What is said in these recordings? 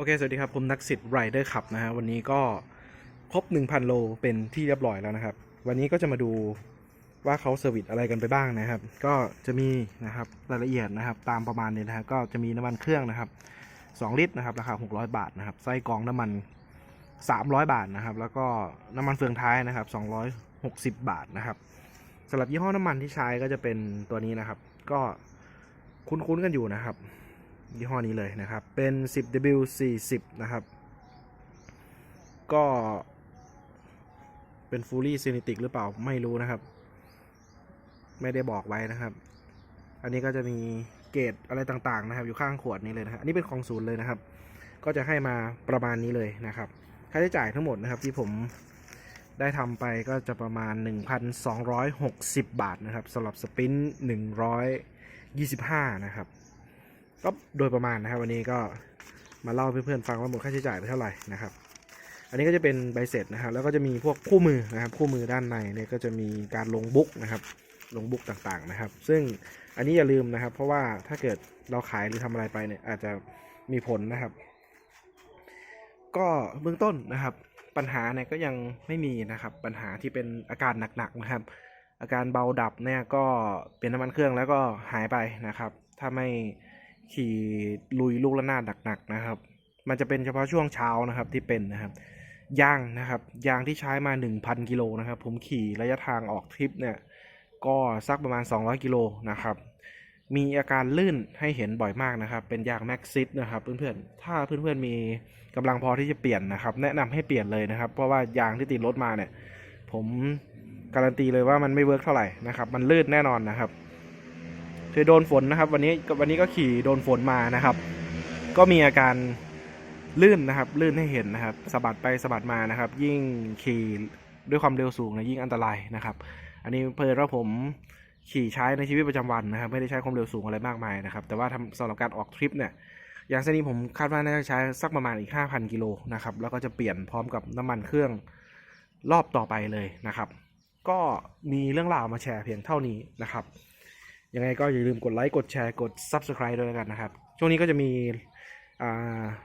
โอเค สวัสดีครับ ผมนักสิทธิ์ไรเดอร์ขับนะฮะ วันนี้ก็ครบ 1,000 โลเป็นที่เรียบร้อยแล้วนะครับ วันนี้ก็จะมาดูว่าเขาเซอร์วิสอะไรกันไปบ้างนะครับ ก็จะมีนะครับรายละเอียดนะครับ ตามประมาณนี้นะครับก็จะมีน้ำมันเครื่องนะครับ 2 ลิตรนะครับ ราคา 600 บาทนะครับ ไส้กรองน้ำมัน 300 บาทนะครับ แล้วก็น้ำมันเฟืองท้ายนะครับ 260 บาทนะครับสำหรับยี่ห้อน้ำมันที่ใช้ก็จะเป็นตัวนี้นะครับ ก็คุ้นๆกันอยู่นะครับ ยี่ห้อนี้เลยนะครับ เป็น 10W40 นะครับ ก็เป็น Fully Synetic หรือเปล่าไม่รู้นะครับ ไม่ได้บอกไว้นะครับ อันนี้ก็จะมีเกรดอะไรต่างๆนะครับ อยู่ข้างขวดนี้เลยนะครับอันนี้เป็นของศูนย์เลยนะครับ ก็จะให้มาประมาณนี้เลยนะครับ ค่าใช้จ่ายทั้งหมดนะครับที่ผมได้ทำไปก็จะประมาณ 1,260 บาทนะครับสำหรับสปิน125 นะครับ ก็โดยประมาณนะครับ วันนี้ก็มาเล่าเพื่อนๆฟังว่าหมดค่าใช้จ่ายไปเท่าไหร่นะครับ อันนี้ก็จะเป็นใบเสร็จนะครับ แล้วก็จะมีพวกคู่มือนะครับ คู่มือด้านในเนี่ยก็จะมีการลงบุ๊กนะครับลงบุ๊กต่างๆนะครับ ซึ่งอันนี้อย่าลืมนะครับ เพราะว่าถ้าเกิดเราขายหรือทำอะไรไปเนี่ยอาจจะมีผลนะครับ ก็เบื้องต้นนะครับ ปัญหาเนี่ยก็ยังไม่มีนะครับ ปัญหาที่เป็นอาการหนักๆนะครับ อาการเบาดับเนี่ยก็เป็นน้ำมันเครื่องแล้วก็หายไปนะครับ ถ้าไม่ ขี่ลุยลูกระนาดหนักๆนะครับ มันจะเป็นเฉพาะช่วงเช้านะครับที่เป็นนะครับยางนะครับยางที่ใช้มา 1,000กิโลนะครับ ผมขี่ระยะทางออกทริปเนี่ยก็สักประมาณ 200กิโลนะครับ มีอาการลื่นให้เห็นบ่อยมากนะครับ เป็นยางแม็กซิสนะครับเพื่อนๆ ถ้าเพื่อนๆมีกำลังพอที่จะเปลี่ยนนะครับ แนะนำให้เปลี่ยนเลยนะครับ เพราะว่ายางที่ติดรถมาเนี่ย ผมการันตีเลยว่ามันไม่เวิร์กเท่าไหร่นะครับ มันลื่นแน่นอนนะครับ คือโดนฝนนะครับ วันนี้วันนี้ก็ขี่โดนฝนมานะครับ ก็มีอาการลื่นนะครับ ลื่นให้เห็นนะครับสะบัดไปสะบัดมานะครับ ยิ่งขี่ด้วยความเร็วสูงนะยิ่งอันตรายนะครับ อันนี้เพลินว่าผมขี่ใช้ในชีวิตประจำวันนะครับ ไม่ได้ใช้ความเร็วสูงอะไรมากมายนะครับ แต่ว่าทำสำหรับการออกทริปเนี่ยอย่างเส้นนี้ผมคาดว่าน่าจะใช้สักประมาณอีก 5,000 กิโลนะครับ แล้วก็จะเปลี่ยนพร้อมกับน้ำมันเครื่องรอบต่อไปเลยนะครับ ก็มีเรื่องราวมาแชร์เพียงเท่านี้นะครับ ยังไงก็อย่าลืมกดไลค์กดแชร์กด Subscribe ด้วยแล้วกันนะครับ ช่วงนี้ก็จะมี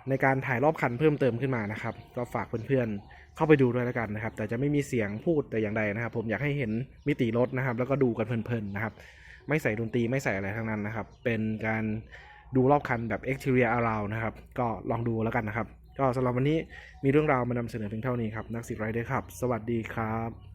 ในการถ่ายรอบคันเพิ่มเติมขึ้นมานะครับ ก็ฝากเพื่อนๆเข้าไปดูด้วยแล้วกันนะครับ แต่จะไม่มีเสียงพูดแต่อย่างใดนะครับ ผมอยากให้เห็นมิติรถนะครับ แล้วก็ดูกันเพลินๆนะครับ ไม่ใส่ดนตรีไม่ใส่อะไรทั้งนั้นนะครับ เป็นการดูรอบคันแบบ exterior around นะครับ ก็ลองดูแล้วกันนะครับ ก็สำหรับวันนี้มีเรื่องราวมานำเสนอเพียงเท่านี้ครับนักสิทธิ์ไรเดอร์ครับ สวัสดีครับ